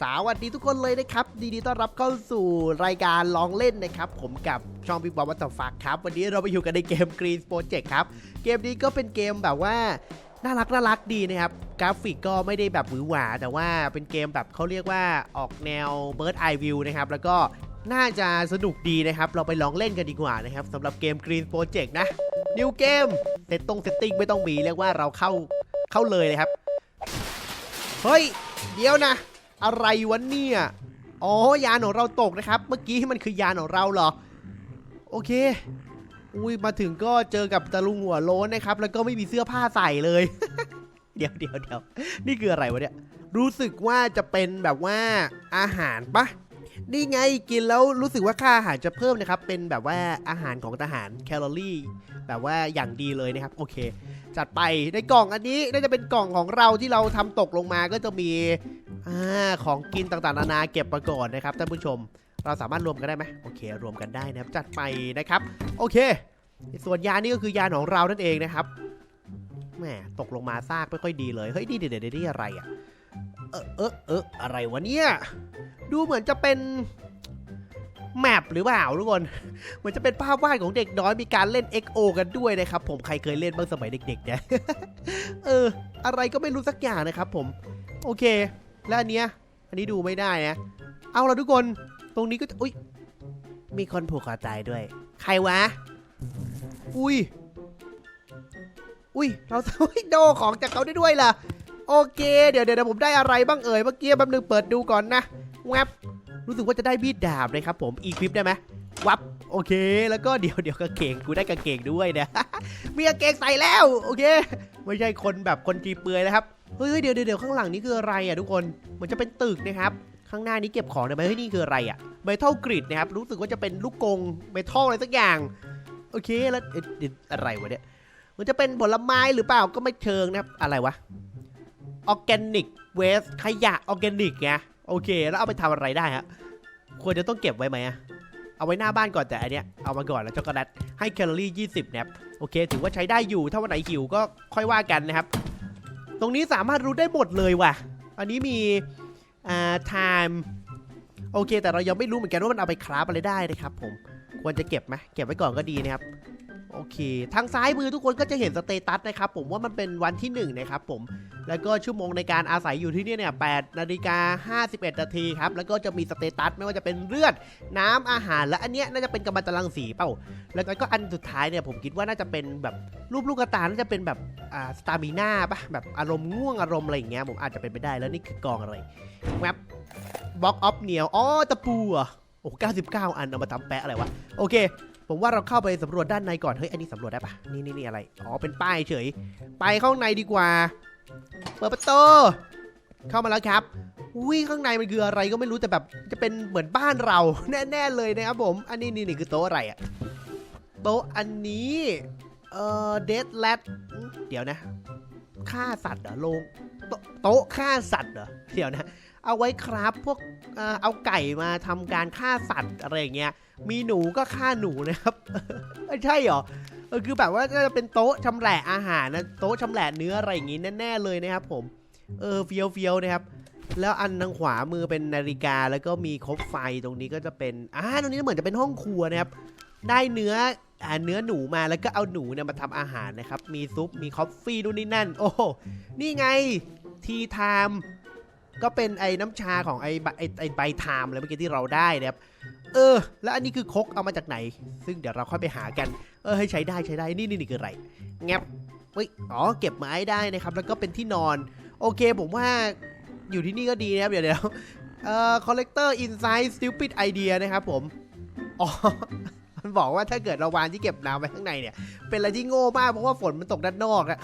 สวัสดีทุกคนเลยนะครับดีดีต้อนรับเข้าสู่รายการลองเล่นนะครับ ผมกับช่องบิ๊กบอลวัตถฟักครับ วันนี้เราไปอยู่กันในเกม Green Project ครับ เกมนี้ก็เป็นเกมแบบว่า น่ารักน่ารักดีนะครับ กราฟิกก็ไม่ได้แบบหวือหวา แต่ว่าเป็นเกมแบบเขาเรียกว่าออกแนว Bird Eye View นะครับ แล้วก็น่าจะสนุกดีนะครับ เราไปลองเล่นกันดีกว่านะครับสำหรับเกม Green Project นะ New Game เซตตรงเซตติ้งไม่ต้องมีเรียกว่าเราเข้าเข้าเลยเลยครับเฮ้ยเดี๋ยวนะ อะไรวะเนี่ย อ๋อ ยานของเราตกนะครับ เมื่อกี้มันคือยานของเราเหรอ โอเค อุ้ย มาถึงก็เจอกับตะลุงหัวโล้นนะครับ แล้วก็ไม่มีเสื้อผ้าใส่เลย เดี๋ยวเดี๋ยวเดี๋ยวนี่คืออะไรวะเนี่ย รู้สึกว่าจะเป็นแบบว่าอาหารปะนี่ไงกินแล้วรู้สึกว่าค่าอาหารจะเพิ่มนะครับ เป็นแบบว่าอาหารของทหารแคลอรี่ แบบว่าอย่างดีเลยนะครับ โอเค จัดไปในกล่องอันนี้น่าจะเป็นกล่องของเราที่เราทำตกลงมาก็จะมี อ่าของกินต่างๆนานาเก็บมาก่อนนะครับท่านผู้ชม เราสามารถรวมกันได้ไหมโอเค รวมกันได้นะครับจัดไปนะครับ โอเค ส่วนยานี่ก็คือยาของเรานั่นเองนะครับแหมตกลงมาซากไม่ค่อยดีเลยเฮ้ยนี่เดี๋ยวเดี๋ยวนี่อะไรอะเออเออเอออะไรวะเนี่ยดูเหมือนจะเป็นแมปหรือเปล่าทุกคนเหมือนจะเป็นภาพวาดของเด็กน้อยมีการเล่น XO กันด้วยนะครับผมใครเคยเล่นบ้างสมัยเด็กๆเนี่ยเออ อะไรก็ไม่รู้สักอย่างนะครับผม โอเค แล้วอันเนี้ย อันนี้ดูไม่ได้นะ เอาละทุกคน ตรงนี้ก็จะอุ้ย มีคนผูกคอตายด้วย ใครวะ อุ้ย อุ้ย เราโดของจากเขาได้ด้วยล่ะ โอเค เดี๋ยวเดี๋ยวผมได้อะไรบ้างเอ่ย เมื่อกี้แป๊บนึงเปิดดูก่อนนะแวบรู้สึกว่าจะได้มีดดาบนะครับผม อีคลิปได้ไหมวับ โอเค แล้วก็เดี๋ยวเดี๋ยวกางเกง กูได้กางเกงด้วยนะ มีกางเกงใส่แล้ว โอเค ไม่ใช่คนแบบคนจีเปือยนะครับ เฮ้ยเดี๋ยวเดี๋ยวข้างหลังนี่คืออะไรอะทุกคนมันจะเป็นตึกนะครับ ข้างหน้านี้เก็บของได้ไหมเฮ้ยนี่คืออะไรอะเมทัลกริดนะครับรู้สึกว่าจะเป็นลูกกงเมทัลอะไรสักอย่างโอเคแล้วอะไรวะเนี่ยมันจะเป็นผลไม้หรือเปล่าก็ไม่เชิงนะครับอะไรวะออร์แกนิกเวสขยะออร์แกนิกไงโอเค แล้วเอาไปทำอะไรได้ฮะควรจะต้องเก็บไว้ไหมอะเอาไว้หน้าบ้านก่อนแต่อันเนี้ยเอามาก่อนแล้วช็อกโกแลตให้แคลอรี่ 20นะครับโอเค ถือว่าใช้ได้อยู่ถ้าวันไหนหิวก็ค่อยว่ากันนะครับ ตรงนี้สามารถรู้ได้หมดเลยว่ะ อันนี้มีอ่า time โอเค แต่เรายังไม่รู้เหมือนกันว่ามันเอาไปคราฟอะไรได้นะครับผม ควรจะเก็บไหมเก็บไว้ก่อนก็ดีนะครับ โอเค ทางซ้ายมือทุกคนก็จะเห็นสเตตัสนะครับผมว่ามันเป็นวันที่1นะครับผม แล้วก็ชั่วโมงในการอาศัยอยู่ที่นี่เนี่ย8นาฬิกา51นาทีครับ แล้วก็จะมีสเตตัสไม่ว่าจะเป็นเลือด น้ำอาหาร และอันเนี้ยน่าจะเป็นกำมะตรังสีเปล่า แล้วก็อันสุดท้ายเนี่ยผมคิดว่าน่าจะเป็นแบบรูปลูกกระตา น่าจะเป็นแบบอ่าสตามิน่าปะแบบอารมณ์ง่วงอารมณ์อะไรอย่างเงี้ยผมอาจจะเป็นไปได้แล้วนี่คือกองอะไรแวบบล็อกออฟเนียวอ๋อตะปูเหรอะโอ้99อันเอามาทำแปะอะไรวะ โอเค ผมว่าเราเข้าไปสำรวจด้านในก่อน เฮ้ย อันนี้สำรวจได้ปะนี่นี่นี่อะไร อ๋อ เป็นป้ายเฉย ไปข้างในดีกว่า เปิดประตู เข้ามาแล้วครับอุ้ยข้างในมันคืออะไรก็ไม่รู้แต่แบบจะเป็นเหมือนบ้านเรา แน่ๆเลยนะครับผม อันนี้นี่นี่คือโต๊ะอะไรอะโต๊ะอันนี้ เอ่อ เดดแลดเดี๋ยวนะ ฆ่าสัตว์เหรอ โลงโต๊ะฆ่าสัตว์เหรอ เดี๋ยวนะ เอาไว้ครับพวกเอาไก่มาทำการฆ่าสัตว์อะไรอย่างเงี้ย มีหนูก็ฆ่าหนูนะครับไม่ใช่เหรออคือแบบว่าจะเป็นโต๊ะชำแหละอาหารนะโต๊ะชำแหละเนื้ออะไรอย่างงี้แน่ๆเลยนะครับ ผม เออเฟียวเฟียวนะครับ แล้วอันทางขวามือเป็นนาฬิกาแล้วก็มีคบไฟตรงนี้ก็จะเป็นอ่าตรงนี้เหมือนจะเป็นห้องครัวนะครับ ได้เนื้ออ่าเนื้อหนูมาแล้วก็เอาหนูเนี่ยมาทำอาหารนะครับ มีซุปมีคอฟฟี่นู่นนี่นั่น โอ้นี่ไงทีไทม์ ก็เป็นไอ้น้ำชาของไอ้ใบไอ้ไอ้ใบไทม์อะไรเมื่อกี้ที่เราได้นะครับ เออ แล้วอันนี้คือคกเอามาจากไหน ซึ่งเดี๋ยวเราค่อยไปหากัน เออให้ใช้ได้ใช้ได้ นี่นี่นี่คืออะไร แงบเฮ้ย อ๋อ เก็บไม้ได้นะครับ แล้วก็เป็นที่นอน โอเค ผมว่าอยู่ที่นี่ก็ดีนะครับ เดี๋ยวเดี๋ยวเอ่อ collector inside stupid idea นะครับผม อ๋อ มันบอกว่าถ้าเกิดเราวางที่เก็บน้ำไว้ข้างในเนี่ย เป็นอะไรที่โง่มากเพราะว่าฝนมันตกด้านนอกอะ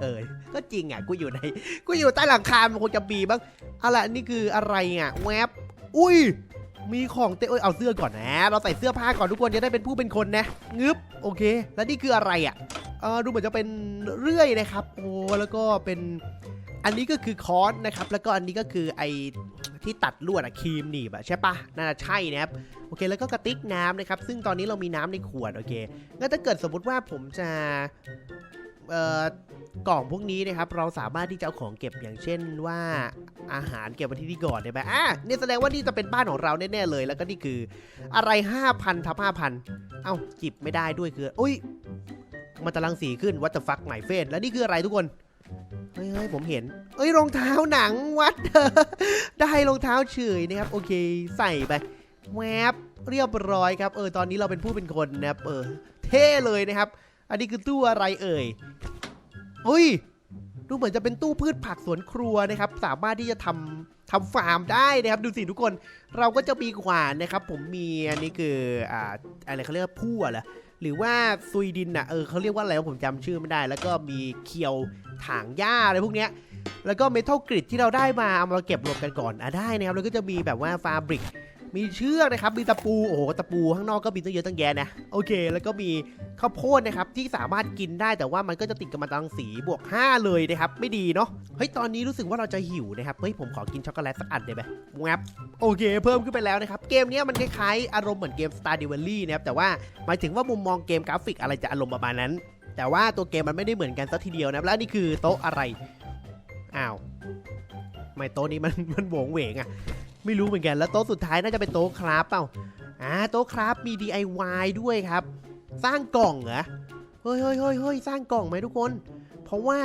เออ ก็จริงอะ กูอยู่ใน กูอยู่ใต้หลังคา มันคงจะบีบ้างเอาล่ะนี่คืออะไรอะ แวบ อุ้ย มีของเตะเอ้ย เอาเสื้อก่อนนะ เราใส่เสื้อผ้าก่อนทุกคนจะได้เป็นผู้เป็นคนนะ งึบ โอเค แล้วนี่คืออะไรอะ เออดูเหมือนจะเป็นเรื่อยนะครับ โอ้ แล้วก็เป็น อันนี้ก็คือคอนนะครับ แล้วก็อันนี้ก็คือไอที่ตัดลวดอะครีมหนีบอะใช่ปะน่าจะใช่นะครับโอเคแล้วก็กระติกน้ำนะครับ ซึ่งตอนนี้เรามีน้ำในขวดโอเคงั้นถ้าเกิดสมมติว่าผมจะ กล่องพวกนี้นะครับเราสามารถที่จะเอาของเก็บอย่างเช่นว่าอาหารเก็บไว้ที่นี่ก่อนได้ไหมอะนี่แสดงว่านี่จะเป็นบ้านของเราแน่ๆเลย แล้วก็นี่คืออะไร 5,000ทับ5,000 เอ้าจิบไม่ได้ด้วยคืออุ้ยมันตะลังสีขึ้นวัตถุฟักใหม่เฟสแล้วนี่คืออะไรทุกคนเฮ้ยเฮ้ยผมเห็น เอ้ยรองเท้าหนังวัดได้รองเท้าเฉยนะครับ โอเค ใส่ไปแวบเรียบร้อยครับ เออตอนนี้เราเป็นผู้เป็นคนนะครับเออเท่เลยนะครับ อันนี้คือตู้อะไรเอ่ยเฮ้ย ดูเหมือนจะเป็นตู้พืชผักสวนครัวนะครับ สามารถที่จะทำทำฟาร์มได้นะครับ ดูสิทุกคน เราก็จะมีขวานนะครับ ผมมีอันนี้คืออ่าอะไรเขาเรียกว่าพั่วเหรอหรือว่าซุยดินอะเออเขาเรียกว่าอะไรผมจำชื่อไม่ได้ แล้วก็มีเคียวถางหญ้าอะไรพวกเนี้ยแล้วก็เมทัลกริดที่เราได้มาเอามาเก็บรวมกันก่อนอะได้นะครับแล้วก็จะมีแบบว่าฟาบริก มีเชือกนะครับ มีตะปู โอ้โห ตะปูข้างนอกก็มีตั้งเยอะตั้งแยะนะ โอเค แล้วก็มีข้าวโพดนะครับ ที่สามารถกินได้แต่ว่ามันก็จะติดกับมันตังสีบวก 5 เลยนะครับ ไม่ดีเนาะ เฮ้ย ตอนนี้รู้สึกว่าเราจะหิวนะครับ เฮ้ย ผมขอกินช็อกโกแลตสักอันได้ไหมแวบโอเค เพิ่มขึ้นไปแล้วนะครับ เกมเนี้ยมันคล้ายๆอารมณ์เหมือนเกม Star d e v a l y นะครับ แต่ว่าหมายถึงว่ามุมมองเกมกราฟิกอะไรจะอารมณ์ประมาณนั้น แต่ว่าตัวเกมมันไม่ได้เหมือนกันสักทีเดียวนะแล้วนี่คือโต๊ะอะไร อ้าวไม่โต๊ะนี้มันมันโหวงเหวงอะ ไม่รู้เหมือนกัน แล้วโต๊ะสุดท้ายน่าจะเป็นโต๊ะคราฟเปล่าอ่าโต๊ะคราฟมี DIY ด้วยครับ สร้างกล่องเหรอเฮ้ยเฮ้ยเฮ้ยเฮ้ยสร้างกล่องไหมทุกคน เพราะว่า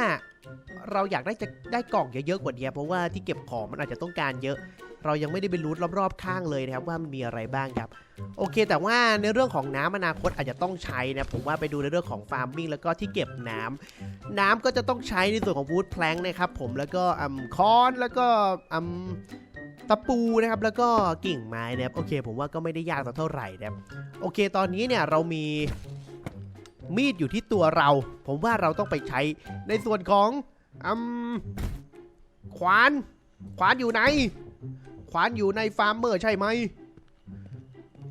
เราอยากได้จะได้กล่องเยอะๆกว่านี้เพราะว่าที่เก็บของมันอาจจะต้องการเยอะ เรายังไม่ได้ไปรูทรอบๆข้างเลยนะครับว่ามันมีอะไรบ้างครับ โอเค แต่ว่าในเรื่องของน้ำอนาคตอาจจะต้องใช้นะผมว่าไปดูในเรื่องของฟาร์มมิ่งแล้วก็ที่เก็บน้ำน้ำก็จะต้องใช้ในส่วนของวูดแพลงนะครับผมแล้วก็อืมคอนแล้วก็อืม ตะปูนะครับแล้วก็กิ่งไม้นะครับโอเค ผมว่าก็ไม่ได้ยากสักเท่าไหร่นะครับโอเค ตอนนี้เนี่ยเรามีมีดอยู่ที่ตัวเรา ผมว่าเราต้องไปใช้ในส่วนของอืมขวานขวานอยู่ไหน ขวานอยู่ในฟาร์มเมอร์ใช่ไหม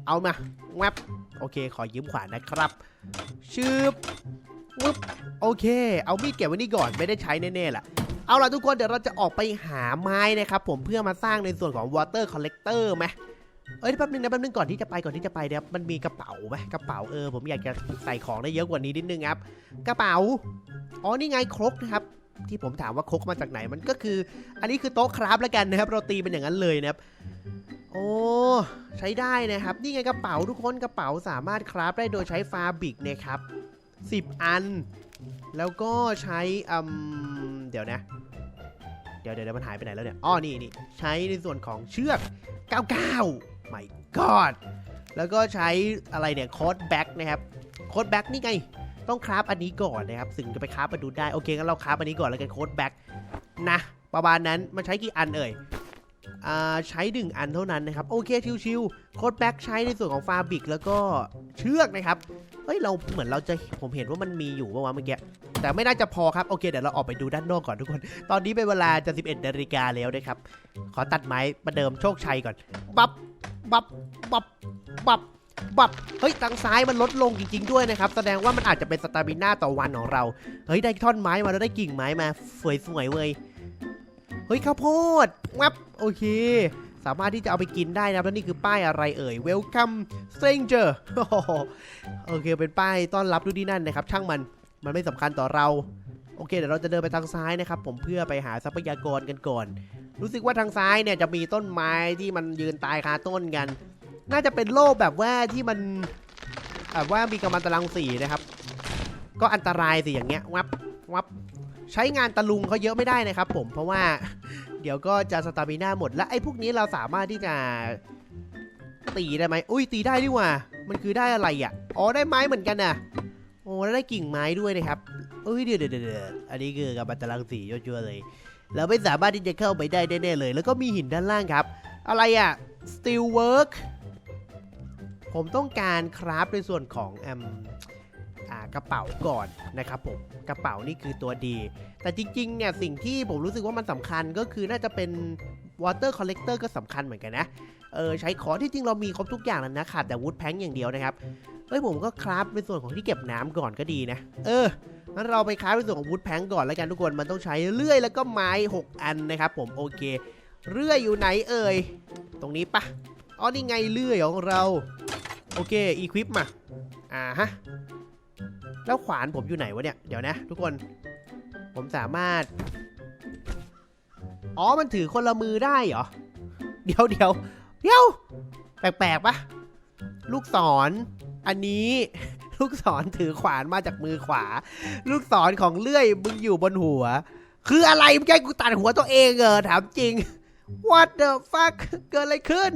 เอามาแวบโอเค ขอยืมขวานนะครับชืบวึบโอเค เอามีดเก็บไว้นี่ก่อนไม่ได้ใช้แน่ๆล่ะ เอาล่ะทุกคนเดี๋ยวเราจะออกไปหาไม้นะครับผมเพื่อมาสร้างในส่วนของ water collector ไหมเอ้ยแป๊บนึงนะแป๊บนึงก่อนที่จะไปก่อนที่จะไปเดี๋ยวมันมีกระเป๋าไหมกระเป๋าเออผมอยากจะใส่ของได้เยอะกว่านี้นิดนึงครับ กระเป๋าอ๋อนี่ไงครกนะครับที่ผมถามว่าครกมาจากไหนมันก็คือ อันนี้คือโต๊ะคราฟแล้วกันนะครับเราตีเป็นอย่างนั้นเลยนะครับโอ้ใช้ได้นะครับ นี่ไงกระเป๋าทุกคนกระเป๋าสามารถคราฟได้โดยใช้ฟาบิกนะครับ 10 อัน แล้วก็ใช้อืมเดี๋ยวนะ เดี๋ยวเดี๋ยวมันหายไปไหนแล้วเนี่ยอ้อนี่นี่ใช้ในส่วนของเชือก 99 my god แล้วก็ใช้อะไรเนี่ยโค้ดแบ็กนะครับโค้ดแบ็กนี่ไง ต้องคราฟอันนี้ก่อนนะครับถึงจะไปคราฟมาดูได้ โอเคงั้นเราคราฟอันนี้ก่อนแล้วกันโค้ดแบ็กนะประมาณนั้นมันใช้กี่อันเอ่ยอ่าใช้หนึ่งอันเท่านั้นนะครับ โอเคชิวๆโค้ดแบ็กใช้ในส่วนของฟาบิกแล้วก็เชือกนะครับ เฮ้ยเราเหมือนเราจะผมเห็นว่ามันมีอยู่เมื่อวานเมื่อกี้แต่ไม่น่าจะพอครับโอเคเดี๋ยวเราออกไปดูด้านนอกก่อนทุกคน ตอนนี้เป็นเวลาจะ 11นาฬิกาแล้วนะครับ ขอตัดไม้ประเดิมโชคชัยก่อน บับบับบับบับบับเฮ้ยทางซ้ายมันลดลงจริงๆด้วยนะครับ แสดงว่ามันอาจจะเป็นสตามิน่าต่อวันของเรา เฮ้ยได้ท่อนไม้มาแล้วได้กิ่งไม้มาสวยๆเว้ยเฮ้ยข้าวโพดงับโอเค สามารถที่จะเอาไปกินได้นะครับแล้วนี่คือป้ายอะไรเอ่ย Welcome Stranger โอเคเป็นป้ายต้อนรับดูดีนั่นนะครับ ช่างมันมันไม่สำคัญต่อเรา โอเคเดี๋ยวเราจะเดินไปทางซ้ายนะครับ ผมเพื่อไปหาทรัพยากรกันก่อน รู้สึกว่าทางซ้ายเนี่ยจะมีต้นไม้ที่มันยืนตายคาต้นกัน น่าจะเป็นโลกแบบว่าที่มันแบบว่ามีกำมันตรังสีนะครับ ก็อันตรายสิอย่างเงี้ยวับวับใช้งานตะลุงเขาเยอะไม่ได้นะครับ ผมเพราะว่า เดี๋ยวก็จะสตามิน่าหมดและไอ้พวกนี้เราสามารถที่จะตีได้ไหมอุ้ยตีได้ดีกว่า มันคือได้อะไรอะอ๋อได้ไม้เหมือนกันน่ะโอ้แล้วได้กิ่งไม้ด้วยนะครับเอ้ยเดี๋ยวเดี๋ยวเดี๋ยวอันนี้คือกับบัตรลังสียั่วๆเลยเราไม่สามารถที่จะเข้าไปได้แน่ๆเลย แล้วก็มีหินด้านล่างครับ อะไรอะ steel work ผมต้องการคราฟในส่วนของแอม กระเป๋าก่อนนะครับผมกระเป๋านี่คือตัวดี แต่จริงๆเนี่ยสิ่งที่ผมรู้สึกว่ามันสำคัญก็คือน่าจะเป็น water collector ก็สำคัญเหมือนกันนะเออใช้ขอที่จริงเรามีครบทุกอย่างแล้วนะขาดแต่ wood plank อย่างเดียวนะครับเฮ้ยผมก็คราฟในส่วนของที่เก็บน้ำก่อนก็ดีนะ เอองั้นเราไปคราฟในส่วนของ wood plank ก่อนแล้วกันทุกคนมันต้องใช้เลื่อยแล้วก็ไม้ 6 อันนะครับผมโอเคเลื่อยอยู่ไหนเอ่ยตรงนี้ปะอ๋อนี่ไงเลื่อยของเรา โอเคอีควิปมาอ่าฮะ แล้วขวานผมอยู่ไหนวะเนี่ย เดี๋ยวนะ ทุกคน ผมสามารถ อ๋อ มันถือคนละมือได้เหรอ เดี๋ยวเดี๋ยวเดี๋ยว แปลกๆปะลูกศร อันนี้ ลูกศรถือขวานมาจากมือขวา ลูกศรของเลื่อยมึงอยู่บนหัว คืออะไรมึงแกกูตัดหัวตัวเองเหรอถามจริง What the fuck เกิดอะไรขึ้น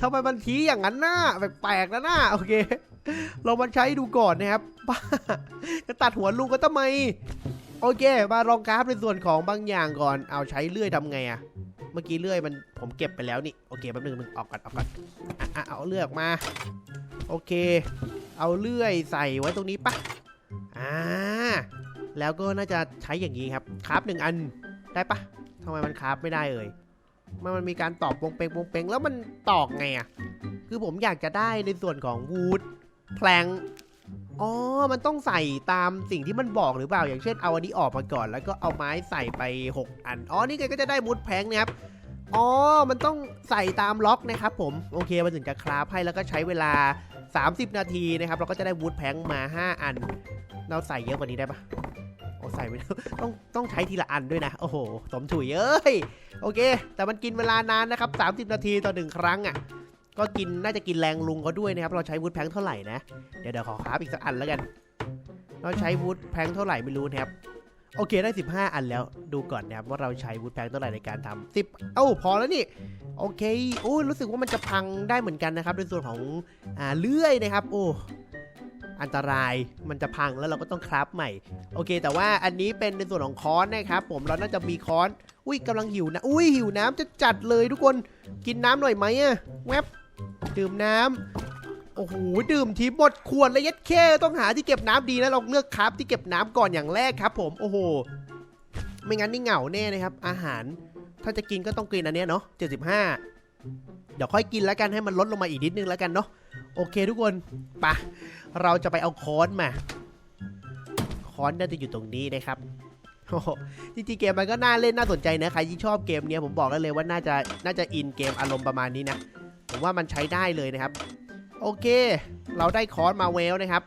ทำไมมันทีอย่างนั้นน่ะแปลกๆนะน่าโอเค เรามาใช้ดูก่อนนะครับบ้าจะตัดหัวลุงก็ทำไม โอเค มาลองกราฟในส่วนของบางอย่างก่อน เอาใช้เลื่อยทำไงอะเมื่อกี้เลื่อยมันผมเก็บไปแล้วนี่ โอเคแป๊บนึงนึงออกก่อนออกก่อนอะเอาเลื่อยออกมา โอเค เอาเลื่อยใส่ไว้ตรงนี้ปะอ่า แล้วก็น่าจะใช้อย่างนี้ครับคราฟหนึ่งอันได้ปะทำไมมันคราฟไม่ได้เอ่ยมันมันมีการตอกปงเปงปงเปงแล้วมันตอกไงอะคือผมอยากจะได้ในส่วนของวูด แพลงอ๋อ มันต้องใส่ตามสิ่งที่มันบอกหรือเปล่า อย่างเช่นเอาอันนี้ออกมาก่อน แล้วก็เอาไม้ใส่ไป 6 อัน อ๋อ นี่ไงก็จะได้มูดแพลงนะครับ อ๋อ มันต้องใส่ตามล็อกนะครับผม โอเค มันถึงจะคราฟให้แล้วก็ใช้เวลา 30 นาทีนะครับ เราก็จะได้วูดแพลงมา 5 อัน เราใส่เยอะกว่านี้ได้ปะโอ้ใส่ไม่ได้ต้องต้องใช้ทีละอันด้วยนะ โอ้โห สมถุยเอ้ย โอเค แต่มันกินเวลานานนะครับ 30 นาทีต่อหนึ่งครั้งอะ ก็กินน่าจะกินแรงลุงเขาด้วยนะครับ เราใช้วูดแพงเท่าไหร่นะ เดี๋ยวเดี๋ยวขอคราฟอีกสักอันแล้วกัน เราใช้วูดแพงเท่าไหร่ไม่รู้นะครับ โอเคได้ 15 อันแล้ว ดูก่อนนะครับว่าเราใช้วูดแพงเท่าไหร่ในการทำ10เอ้าพอแล้วนี่ โอเค โอ้รู้สึกว่ามันจะพังได้เหมือนกันนะครับในส่วนของอ่าเลื่อยนะครับ โอ้อันตรายมันจะพังแล้วเราก็ต้องคราฟใหม่ โอเค แต่ว่าอันนี้เป็นในส่วนของค้อนนะครับ ผมเราน่าจะมีค้อน อุ้ยกำลังหิวนะ อุ้ยหิวน้ำจะจัดเลยทุกคนกินน้ำหน่อยไหมอะแวบ ดื่มน้ำโอ้โหดื่มทีหมดขวดเลยยัดแค่ต้องหาที่เก็บน้ำดีนะเราเลือกครับที่เก็บน้ำก่อนอย่างแรกครับ ผมโอ้โหไม่งั้นนี่เหงาแน่นะครับ อาหารถ้าจะกินก็ต้องกินอันนี้เนาะ75 เดี๋ยวค่อยกินแล้วกันให้มันลดลงมาอีกนิดนึงแล้วกันเนาะโอเคทุกคนไปะเราจะไปเอาค้อนมาค้อนน่าจะอยู่ตรงนี้นะครับโอ้โหจริงๆเกมมันก็น่าเล่นน่าสนใจนะใครที่ชอบเกมเนี้ยผมบอกได้เลยว่าน่าจะน่าจะอินเกมอารมณ์ประมาณนี้นะ ผมว่ามันใช้ได้เลยนะครับ โอเค เราได้ค้อนมาเวลนะครับ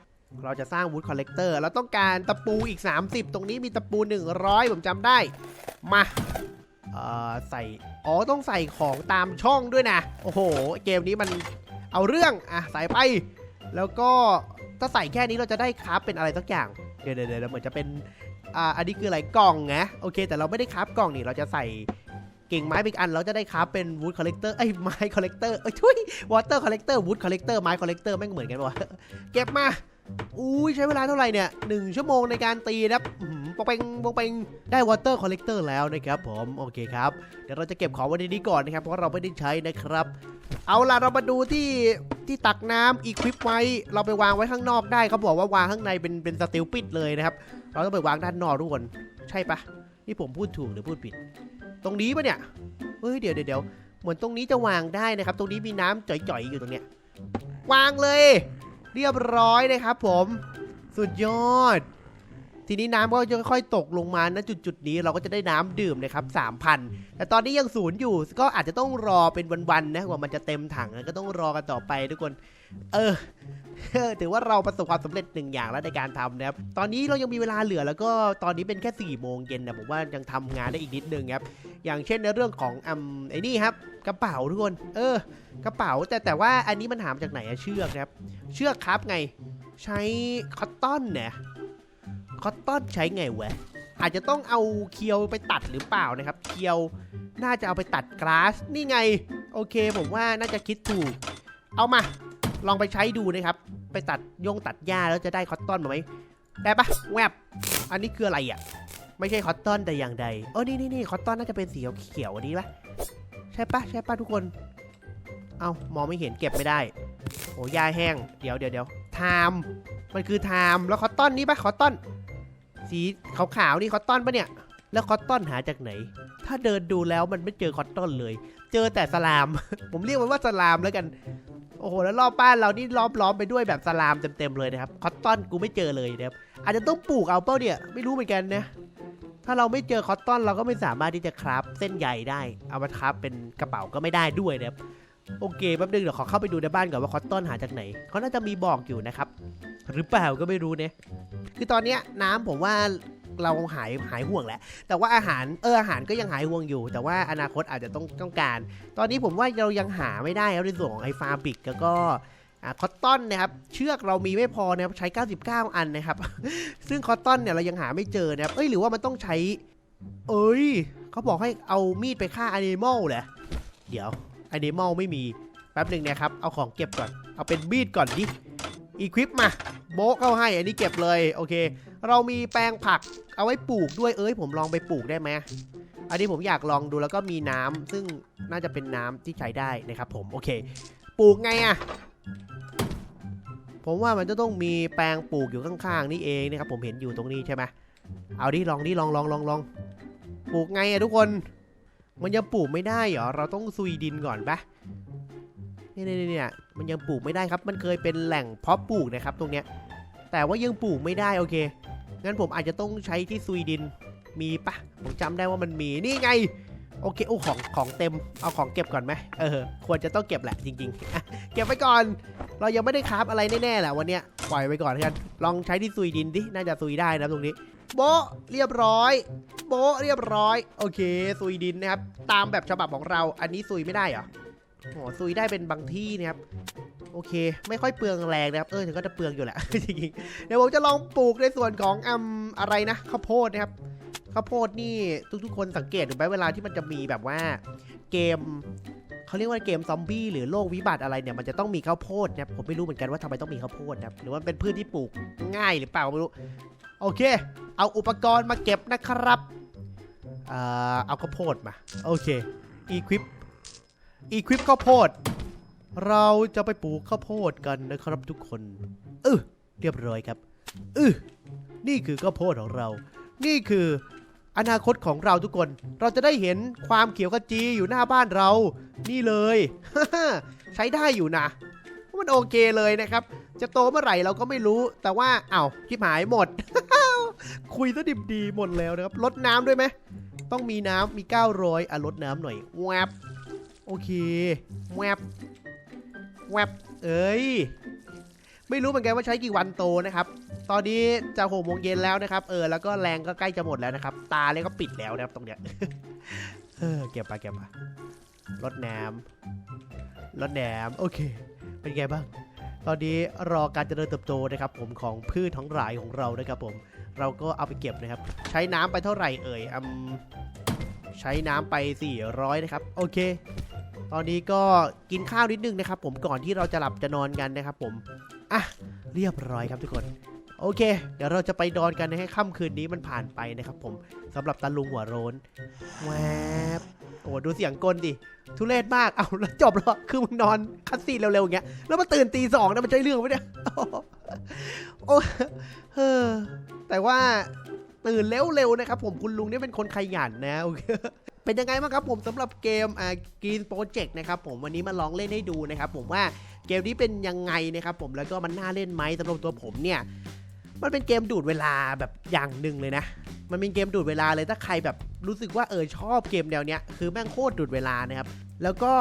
เราจะสร้างวูดคอลเลกเตอร์เราต้องการตะปูอีก 30 ตรงนี้มีตะปู 100 ผมจำได้ มาใส่ อ๋อ ต้องใส่ของตามช่องด้วยนะ โอ้โห เกมนี้มันเอาเรื่อง อะ ใส่ไป แล้วก็ ถ้าใส่แค่นี้เราจะได้คราฟเป็นอะไรสักอย่าง เดี๋ยวเดี๋ยวเดี๋ยวเหมือนจะเป็น อ่า อันนี้คืออะไร กล่องไงโอเค แต่เราไม่ได้คราฟกล่องนี่ เราจะใส่ กิ่งไม้ไปอีกอันเราจะได้คราเป็นวูดคอลเลกเตอร์ไอ้ยไม้คอลเลกเตอร์เอ้ยทุยวอเตอร์คอลเลกเตอร์วูดคอลเลกเตอร์ไม้คอลเลกเตอร์แม่งเหมือนกันวะเก็บมาอุ้ยใช้เวลาเท่าไหร่เนี่ยหนึ่งชั่วโมงในการตีนะครับอื้อหือปองเปงปองเปงได้วอเตอร์คอลเลกเตอร์แล้วนะครับผมโอเคครับ เดี๋ยวเราจะเก็บของไว้ในนี้ก่อนนะครับเพราะเราไม่ได้ใช้นะครับ เอาล่ะเรามาดูที่ที่ตักน้ำอีควิปไว้ เราไปวางไว้ข้างนอกได้เขาบอกว่าวางข้างในเป็นเป็นสติลปิดเลยนะครับ เราต้องไปวางด้านนอกทุกคนใช่ปะนี่ผมพูดถูกหรือพูดผิด ตรงนี้ปะเนี่ย เฮ้ยเดี๋ยวเดี๋ยวเหมือนตรงนี้จะวางได้นะครับ ตรงนี้มีน้ำจ่อยๆ อยู่ตรงเนี้ย วางเลย เรียบร้อยนะครับผม สุดยอด ทีนี้น้ำก็จะค่อยๆตกลงมาณจุดจุดๆนี้เราก็จะได้น้ำดื่มนะครับ3,000แต่ตอนนี้ยังศูนย์อยู่ก็อาจจะต้องรอเป็นวันๆนะกว่ามันจะเต็มถังก็ต้องรอกันต่อไปทุกคน เออถือว่าเราประสบความสำเร็จหนึ่งอย่างแล้วในการทำนะครับ ตอนนี้เรายังมีเวลาเหลือแล้วก็ตอนนี้เป็นแค่4ี่โมงเย็นนะผมว่ายังทำงานได้อีกนิดนึงครับ อย่างเช่นในเรื่องของอืมไอ้นี่ครับกระเป๋าทุกคน เออ กระเป๋าแต่แต่ว่าอันนี้มันหามาจากไหนอะเชือกครับ เชือกครับไง ใช้คอตตอนเนี่ย คอตตอนใช้ไงวะอาจจะต้องเอาเคียวไปตัดหรือเปล่านะครับ เคียวน่าจะเอาไปตัดกราสนี่ไง โอเคผมว่าน่าจะคิดถูก เอามา ลองไปใช้ดูนะครับ ไปตัดยงตัดหญ้าแล้วจะได้คอตตอนมาไหมได้ปะแวบอันนี้คืออะไรอะ ไม่ใช่คอตตอนแต่อย่างใดเออนี่นี่นี่คอตตอนน่าจะเป็นสีเขียวอันนี้ปะใช่ปะใช่ปะทุกคน เอามองไม่เห็นเก็บไม่ได้โอ้ยาแห้ง เดี๋ยวเดี๋ยวเดี๋ยวไทม์มันคือไทม์แล้วคอตตอนนี้ปะคอตตอน สีขาวๆนี่คอตตอนปะเนี่ย แล้วคอตตอนหาจากไหน ถ้าเดินดูแล้วมันไม่เจอคอตตอนเลย เจอแต่สลาม ผมเรียกมันว่าสลามแล้วกัน โอ้โห แล้วรอบบ้านเรานี่ล้อมล้อมไปด้วยแบบสลามเต็มๆเลยนะครับ คอตตอนกูไม่เจอเลยนะครับ อาจจะต้องปลูกเอาเป้าเนี่ย ไม่รู้เหมือนกันนะ ถ้าเราไม่เจอคอตตอนเราก็ไม่สามารถที่จะคราฟเส้นใยได้ เอามาคราฟเป็นกระเป๋าก็ไม่ได้ด้วยนะครับโอเคแป๊บนึงเดี๋ยวขอเข้าไปดูในบ้านก่อนว่าคอตตอนหาจากไหนเขาน่าจะมีบอกอยู่นะครับ หรือเปล่าก็ไม่รู้เนี่ย คือตอนเนี้ยน้ำผมว่าเราหายหายห่วงแล้ว แต่ว่าอาหารเอออาหารก็ยังหายห่วงอยู่ แต่ว่าอนาคตอาจจะต้องต้องการ ตอนนี้ผมว่าเรายังหาไม่ได้ครับในส่วนของไอฟาบิกแล้วก็คอตตอนนะครับเชือกเรามีไม่พอนะครับใช้ 99 อันนะครับ ซึ่งคอตตอนเนี่ยเรายังหาไม่เจอนะครับเอ้ยหรือว่ามันต้องใช้ เอ้ยเขาบอกให้เอามีดไปฆ่าอนิมอลเหรอเดี๋ยวอนิมอลไม่มีแป๊บหนึ่งนะครับเอาของเก็บก่อนเอาเป็นมีดก่อนดิ อีควิปมา โบะเข้าให้ อันนี้เก็บเลย โอเค เรามีแปลงผักเอาไว้ปลูกด้วยเอ้ย ผมลองไปปลูกได้ไหมอันนี้ผมอยากลองดูแล้วก็มีน้ำซึ่งน่าจะเป็นน้ำที่ใช้ได้นะครับผม โอเค ปลูกไงอะผมว่ามันจะต้องมีแปลงปลูกอยู่ข้างๆ นี่เองนะครับผมเห็นอยู่ตรงนี้ใช่ไหมเอาดิลองดิลองลองลองลองปลูกไงอะทุกคน มันยังปลูกไม่ได้เหรอเราต้องซุยดินก่อนปะ เนี่ยเนี่ยมันยังปลูกไม่ได้ครับ มันเคยเป็นแหล่งเพาะปลูกนะครับตรงเนี้ย แต่ว่ายังปลูกไม่ได้โอเค งั้นผมอาจจะต้องใช้ที่ซุยดินมีปะผมจำได้ว่ามันมี นี่ไง โอเค โอ้ของของเต็ม เอาของเก็บก่อนไหมเออ ควรจะต้องเก็บแหละจริงๆ เก็บไว้ก่อน เรายังไม่ได้คราฟอะไรแน่ๆแหละวันเนี้ย ปล่อยไว้ก่อนกัน ลองใช้ที่ซุยดินดิ น่าจะซุยได้นะตรงนี้ โบเรียบร้อย โบเรียบร้อย โอเคซุยดินนะครับ ตามแบบฉบับของเรา อันนี้ซุยไม่ได้เหรอ โอ้ซุยได้เป็นบางที่นะครับ โอเค ไม่ค่อยเปลืองแรงนะครับ เออถึงก็จะเปลืองอยู่แหละ จริงๆ เดี๋ยวผมจะลองปลูกในส่วนของอืมอะไรนะข้าวโพดนะครับข้าวโพดนี่ทุกๆ คนสังเกตดูไหมเวลาที่มันจะมีแบบว่าเกมเขาเรียกว่าเกมซอมบี้หรือโลกวิบัติอะไรเนี่ยมันจะต้องมีข้าวโพดนะครับผมไม่รู้เหมือนกันว่าทำไมต้องมีข้าวโพดนะครับหรือว่าเป็นพืชที่ปลูกง่ายหรือเปล่าไม่รู้โอเค เอาอุปกรณ์มาเก็บนะครับ เอ่อเอาข้าวโพดมา โอเคอีควิป อีควิปข้าวโพด เราจะไปปลูกข้าวโพดกันนะครับทุกคนเออเรียบร้อยครับเออนี่คือข้าวโพดของเรา นี่คืออนาคตของเราทุกคน เราจะได้เห็นความเขียวขจีอยู่หน้าบ้านเรา นี่เลย ใช้ได้อยู่นะมันโอเคเลยนะครับ จะโตเมื่อไหร่เราก็ไม่รู้ แต่ว่าเอ้าชิบหายหมด คุยซะดิบดีหมดแล้วนะครับลดน้ำด้วยไหมต้องมีน้ำมี 900อะลดน้ำหน่อยแวบ โอเคแวบแวบเอ้ย ไม่รู้เหมือนกันว่าใช้กี่วันโตนะครับ ตอนนี้จะหกโมงเย็นแล้วนะครับ เออ แล้วก็แรงก็ใกล้จะหมดแล้วนะครับ ตาเลยก็ปิดแล้วนะครับตรงเนี้ย เออ เก็บไปเก็บไปรดน้ำรดน้ำโอเค เป็นไงบ้าง ตอนนี้รอการเจริญเติบโตนะครับ ผมของพืชทั้งหลายของเรานะครับ ผม เราก็เอาไปเก็บนะครับ ใช้น้ำไปเท่าไหร่เอ่ยอืมใช้น้ำไป 400 นะครับ โอเค ตอนนี้ก็กินข้าวนิดนึงนะครับ ผมก่อนที่เราจะหลับจะนอนกันนะครับ ผมอะเรียบร้อยครับทุกคนโอเค เดี๋ยวเราจะไปนอนกันให้ค่ำคืนนี้มันผ่านไปนะครับ ผมสำหรับตาลุงหัวโรนแวบโอ้ดูเสียงกลดิทุเรศมากเอาแล้วจบแล้วคือมึงนอนคัดซีนเร็วๆอย่างเงี้ยแล้วมาตื่นตีสองนะมันใช่เรื่องไหมเนี่ยโอ้เฮ้อแต่ว่า ตื่นเร็วๆนะครับผมคุณลุงเนี่ยเป็นคนขยันนะโอเคเป็นยังไงบ้างครับผมสำหรับเกมอ่า Green Project นะครับผมวันนี้มาลองเล่นให้ดูนะครับผมว่าเกมนี้เป็นยังไงนะครับผมแล้วก็มันน่าเล่นไหมสำหรับตัวผมเนี่ยมันเป็นเกมดูดเวลาแบบอย่างหนึ่งเลยนะ มันเป็นเกมดูดเวลาเลยถ้าใครแบบรู้สึกว่าเออชอบเกมแนวเนี้ยคือแม่งโคตรดูดเวลานะครับแล้วก็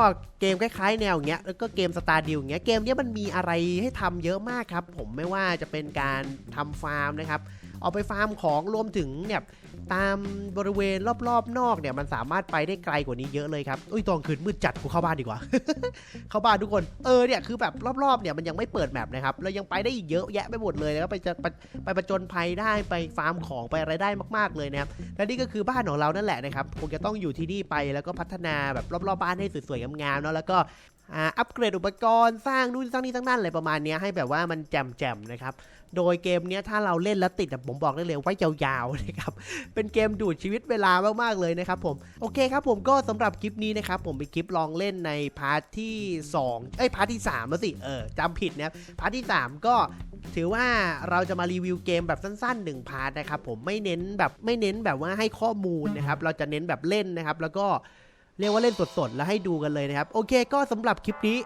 เกมคล้ายๆแนวเงี้ยแล้วก็เกมสตาร์ดิวเงี้ยเกมเนี้ยมันมีอะไรให้ทำเยอะมากครับ ผมไม่ว่าจะเป็นการทำฟาร์มนะครับ ออกไปฟาร์มของรวมถึงเนี่ยตามบริเวณรอบๆ นอกเนี่ยมันสามารถไปได้ไกลกว่านี้เยอะเลยครับอุ้ยตอนคืนมืดจัดกูเข้าบ้านดีกว่า เข้าบ้านทุกคนเออเนี่ยคือแบบรอบๆเนี่ยมันยังไม่เปิดแมปนะครับเรายังไปได้อีกเยอะแยะไปหมดเลยแล้วไปจะไปไปประจนภัยได้ไปฟาร์มของไปอะไรได้มาก ๆเลยนะครับและนี่ก็คือบ้านของเรานั่นแหละนะครับคงจะต้องอยู่ที่นี่ไปแล้วก็พัฒนาแบบรอบๆบ้านให้สวยๆงามๆเนาะแล้วก็ อ่าอัปเกรดอุปกรณ์สร้างนู่นสร้างนี่สร้างนั่นอะไรประมาณนี้ให้แบบว่ามันแจ่มๆนะครับ โดยเกมนี้ถ้าเราเล่นแล้วติดผมบอกได้เลยไว้ยาวๆนะครับเป็นเกมดูดชีวิตเวลามากๆเลยนะครับผมโอเคครับผมก็สำหรับคลิปนี้นะครับผมเป็นคลิปลองเล่นในพาร์ทที่2เอ้ยพาร์ทที่3แล้วสิเออจำผิดนะพาร์ทที่ 3 ก็ถือว่าเราจะมารีวิวเกมแบบสั้นๆ1พาร์ทนะครับผมไม่เน้นแบบไม่เน้นแบบว่าให้ข้อมูลนะครับเราจะเน้นแบบเล่นนะครับแล้วก็ เรียกว่าเล่นสดๆ แล้วให้ดูกันเลยนะครับ โอเคก็สำหรับคลิปนี้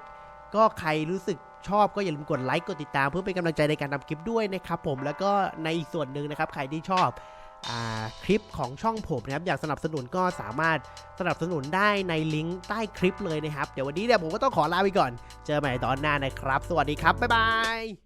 ก็ใครรู้สึกชอบก็อย่าลืมกดไลค์กดติดตาม เพื่อเป็นกำลังใจในการทำคลิปด้วยนะครับผมแล้วก็ในอีกส่วนหนึ่งนะครับใครที่ชอบอคลิปของช่องผมนะครับอยากสนับสนุนก็สามารถสนับสนุนได้ในลิงก์ใต้คลิปเลยนะครับ เดี๋ยววันนี้เนี่ยผมก็ต้องขอลาไปก่อน เจอใหม่ตอนหน้านะครับ สวัสดีครับ บ๊ายบาย